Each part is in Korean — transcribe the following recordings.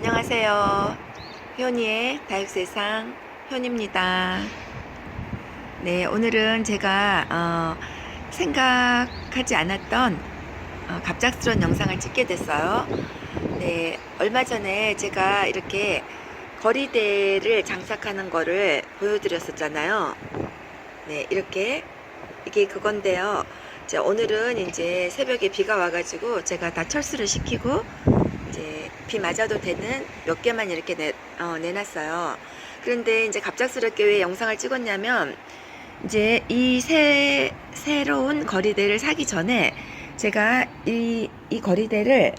안녕하세요. 효니의 다육세상 효니입니다. 네, 오늘은 제가 어, 생각하지 않았던 어, 갑작스러운 영상을 찍게 됐어요. 네, 얼마 전에 제가 이렇게 거리대를 장착하는 거를 보여드렸었잖아요. 네, 이렇게 이게 그건데요. 이제 오늘은 이제 새벽에 비가 와가지고 제가 다 철수를 시키고 이제 비 맞아도 되는 몇 개만 이렇게 내, 어, 내놨어요. 그런데 이제 갑작스럽게 왜 영상을 찍었냐면 이제 이 새, 새로운 거리대를 사기 전에 제가 이, 이 거리대를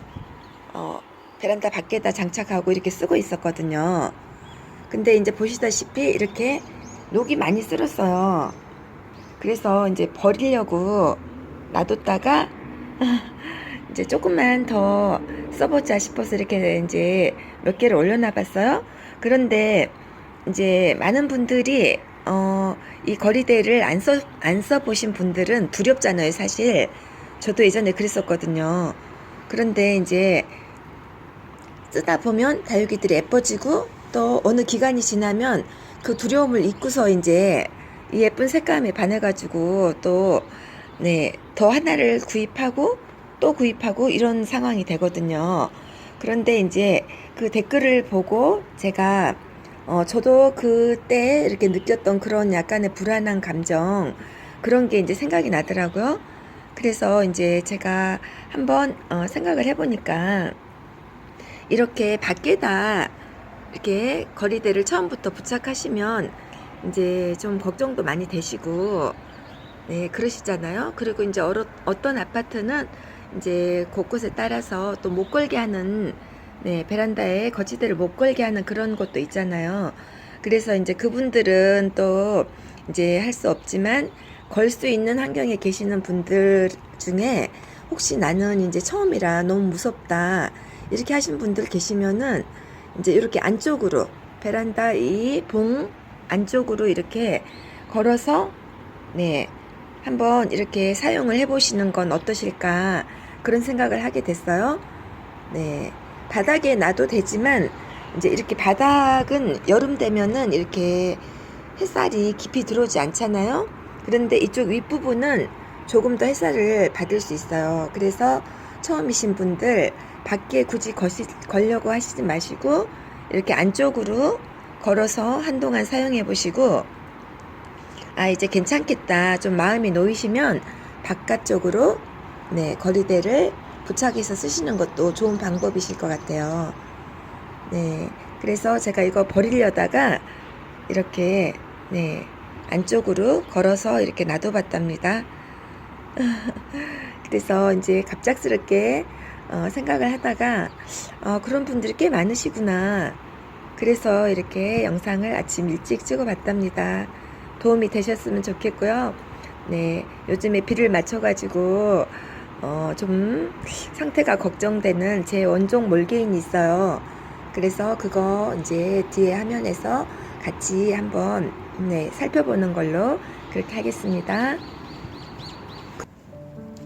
어, 베란다 밖에다 장착하고 이렇게 쓰고 있었거든요. 근데 이제 보시다시피 이렇게 녹이 많이 쓸었어요. 그래서 이제 버리려고 놔뒀다가 이제 조금만 더 써보자 싶어서 이렇게 이제 몇 개를 올려놔 봤어요. 그런데 이제 많은 분들이 어, 이 거리대를 안 써, 안 써보신 분들은 두렵잖아요, 사실. 저도 예전에 그랬었거든요. 그런데 이제 쓰다 보면 다육이들이 예뻐지고 또 어느 기간이 지나면 그 두려움을 잊고서 이제 이 예쁜 색감에 반해가지고 또, 네, 더 하나를 구입하고 또 구입하고 이런 상황이 되거든요. 그런데 이제 그 댓글을 보고 제가 어, 저도 그때 이렇게 느꼈던 그런 약간의 불안한 감정 그런 게 이제 생각이 나더라고요. 그래서 이제 제가 한번 어, 생각을 해보니까 이렇게 밖에다 이렇게 거리대를 처음부터 부착하시면 이제 좀 걱정도 많이 되시고 네 그러시잖아요. 그리고 이제 어떤 아파트는 이제 곳곳에 따라서 또 못 걸게 하는 네 베란다에 거치대를 못 걸게 하는 그런 것도 있잖아요. 그래서 이제 그분들은 또 이제 할 수 없지만 걸 수 있는 환경에 계시는 분들 중에 혹시 나는 이제 처음이라 너무 무섭다 이렇게 하신 분들 계시면은 이제 이렇게 안쪽으로 베란다 이 봉 안쪽으로 이렇게 걸어서 네 한번 이렇게 사용을 해보시는 건 어떠실까 그런 생각을 하게 됐어요. 네 바닥에 놔도 되지만 이제 이렇게 바닥은 여름 되면은 이렇게 햇살이 깊이 들어오지 않잖아요. 그런데 이쪽 윗부분은 조금 더 햇살을 받을 수 있어요. 그래서 처음이신 분들 밖에 굳이 거시, 걸려고 하시지 마시고 이렇게 안쪽으로 걸어서 한동안 사용해 보시고 아 이제 괜찮겠다 좀 마음이 놓이시면 바깥쪽으로 네 거리대를 부착해서 쓰시는 것도 좋은 방법이실 것 같아요. 네 그래서 제가 이거 버리려다가 이렇게 네 안쪽으로 걸어서 이렇게 놔둬봤답니다. 그래서 이제 갑작스럽게 어, 생각을 하다가 어, 그런 분들이 꽤 많으시구나. 그래서 이렇게 영상을 아침 일찍 찍어봤답니다. 도움이 되셨으면 좋겠고요. 네, 요즘에 비를 맞춰가지고 어, 좀 상태가 걱정되는 제 원종 몰개인이 있어요. 그래서 그거 이제 뒤에 화면에서 같이 한번 네, 살펴보는 걸로 그렇게 하겠습니다.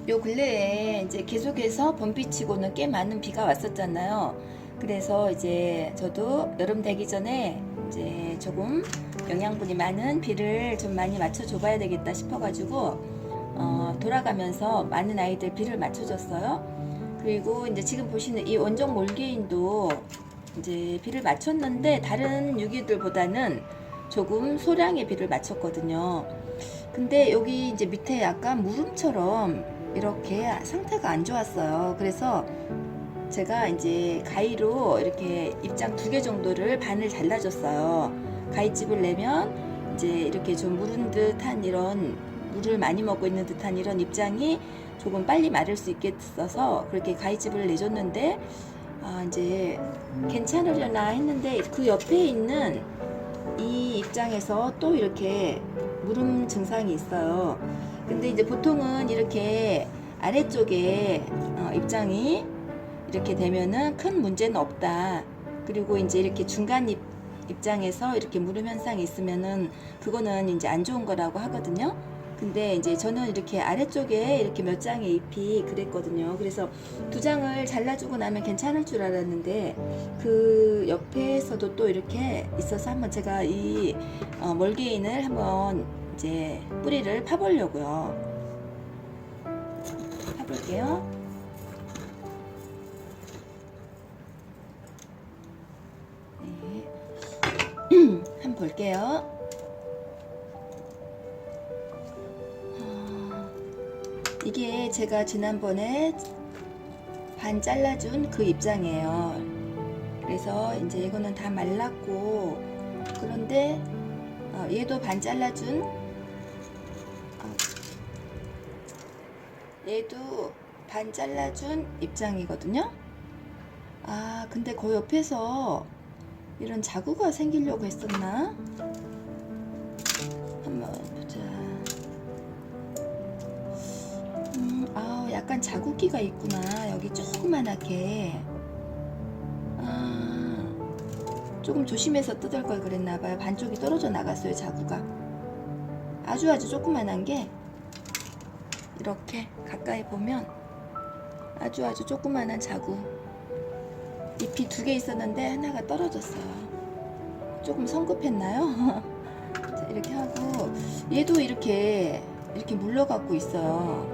요 근래에 이제 계속해서 봄비치고는 꽤 많은 비가 왔었잖아요. 그래서 이제 저도 여름 되기 전에 이제 조금 영양분이 많은 비를 좀 많이 맞춰 줘 봐야 되겠다 싶어가지고 어, 돌아가면서 많은 아이들 비를 맞춰줬어요. 그리고 이제 지금 보시는 이 원종 몰개인도 이제 비를 맞췄는데 다른 유기들보다는 조금 소량의 비를 맞췄거든요. 근데 여기 이제 밑에 약간 무름처럼 이렇게 상태가 안 좋았어요. 그래서 제가 이제 가위로 이렇게 입장 두 개 정도를 반을 잘라줬어요. 가위집을 내면 이제 이렇게 좀 무른 듯한 이런 물을 많이 먹고 있는 듯한 이런 입장이 조금 빨리 마를 수 있겠어서 그렇게 가위집을 내줬는데 아 이제 괜찮으려나 했는데 그 옆에 있는 이 입장에서 또 이렇게 무름 증상이 있어요. 근데 이제 보통은 이렇게 아래쪽에 어, 입장이 이렇게 되면은 큰 문제는 없다. 그리고 이제 이렇게 중간 입, 입장에서 이렇게 무름 현상이 있으면은 그거는 이제 안 좋은 거라고 하거든요. 근데 이제 저는 이렇게 아래쪽에 이렇게 몇 장의 잎이 그랬거든요. 그래서 두 장을 잘라주고 나면 괜찮을 줄 알았는데 그 옆에서도 또 이렇게 있어서 한번 제가 이 어, 멀게인을 한번 이제 뿌리를 파보려고요. 파볼게요. 볼게요. 어, 이게 제가 지난번에 반 잘라준 그 입장이에요. 그래서 이제 이거는 다 말랐고 그런데 어, 얘도 반 잘라준 어, 얘도 반 잘라준 입장이거든요. 아 근데 그 옆에서 이런 자구가 생기려고 했었나? 한번 보자. 음, 아, 약간 자국기가 있구나. 여기 조그만하게. 아, 조금 조심해서 뜯을 걸 그랬나봐요. 반쪽이 떨어져 나갔어요, 자구가. 아주 아주 조그만한 게 이렇게 가까이 보면 아주 아주 조그만한 자구. 잎이 두 개 있었는데 하나가 떨어졌어요. 조금 성급했나요? 자, 이렇게 하고 얘도 이렇게 이렇게 물러갖고 있어요.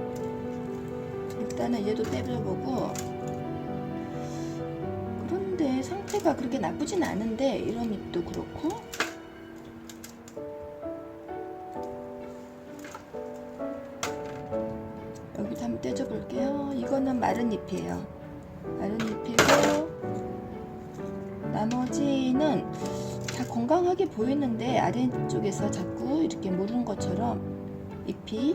일단은 얘도 떼려보고 그런데 상태가 그렇게 나쁘진 않은데 이런 잎도 그렇고 여기도 한번 떼줘볼게요. 이거는 마른 잎이에요. 마른 잎이고 나머지는 다 건강하게 보이는데 아래쪽에서 자꾸 이렇게 무른 것처럼 잎이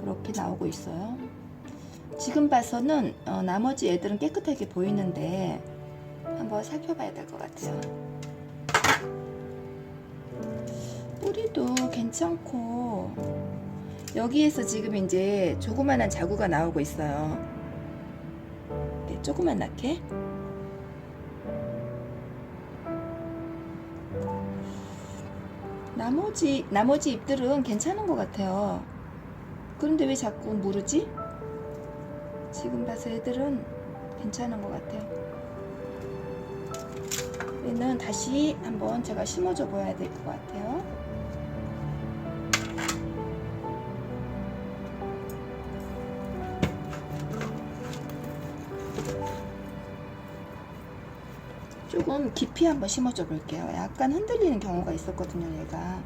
그렇게 나오고 있어요. 지금 봐서는 어, 나머지 애들은 깨끗하게 보이는데 한번 살펴봐야 될 것 같아요. 뿌리도 괜찮고 여기에서 지금 이제 조그만한 자구가 나오고 있어요. 네, 조그만하게. 나머지 나머지 잎들은 괜찮은 것 같아요. 그런데 왜 자꾸 모르지? 지금 봐서 애들은 괜찮은 것 같아요. 얘는 다시 한번 제가 심어줘 봐야 될 것 같아요. 조금 깊이 한번 심어줘 볼게요. 약간 흔들리는 경우가 있었거든요, 얘가.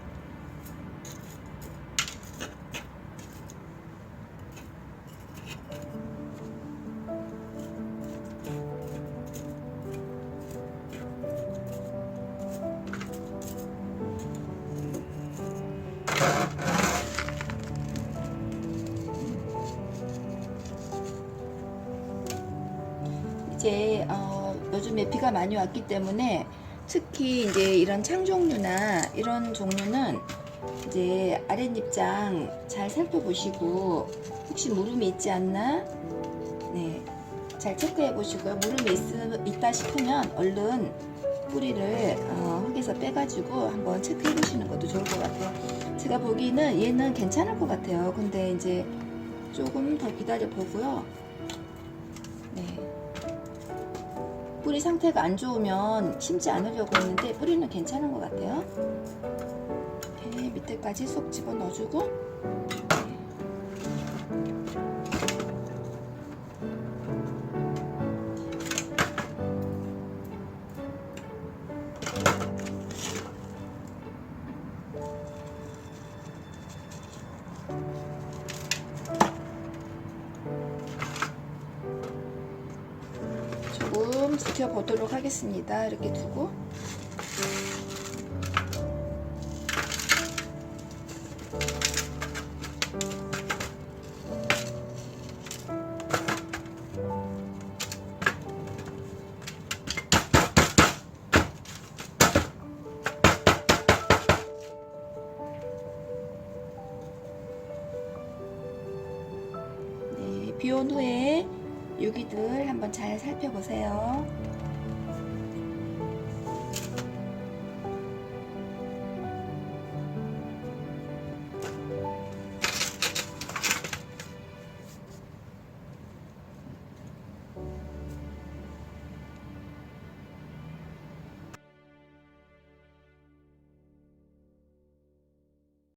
이제 어, 요즘에 비가 많이 왔기 때문에 특히 이제 이런 창 종류나 이런 종류는 이제 아랫잎장 잘 살펴보시고 혹시 무름이 있지 않나 네, 잘 체크해 보시고요. 무름이 있, 있다 싶으면 얼른 뿌리를 어, 흙에서 빼가지고 한번 체크해 보시는 것도 좋을 것 같아요. 제가 보기에는 얘는 괜찮을 것 같아요. 근데 이제 조금 더 기다려 보고요. 뿌리 상태가 안 좋으면 심지 않으려고 했는데 뿌리는 괜찮은 것 같아요. 이렇게 밑에까지 쏙 집어 넣어주고 지켜보도록 하겠습니다. 이렇게 두고 네, 비온 후에 유기들 한번 잘 살펴보세요.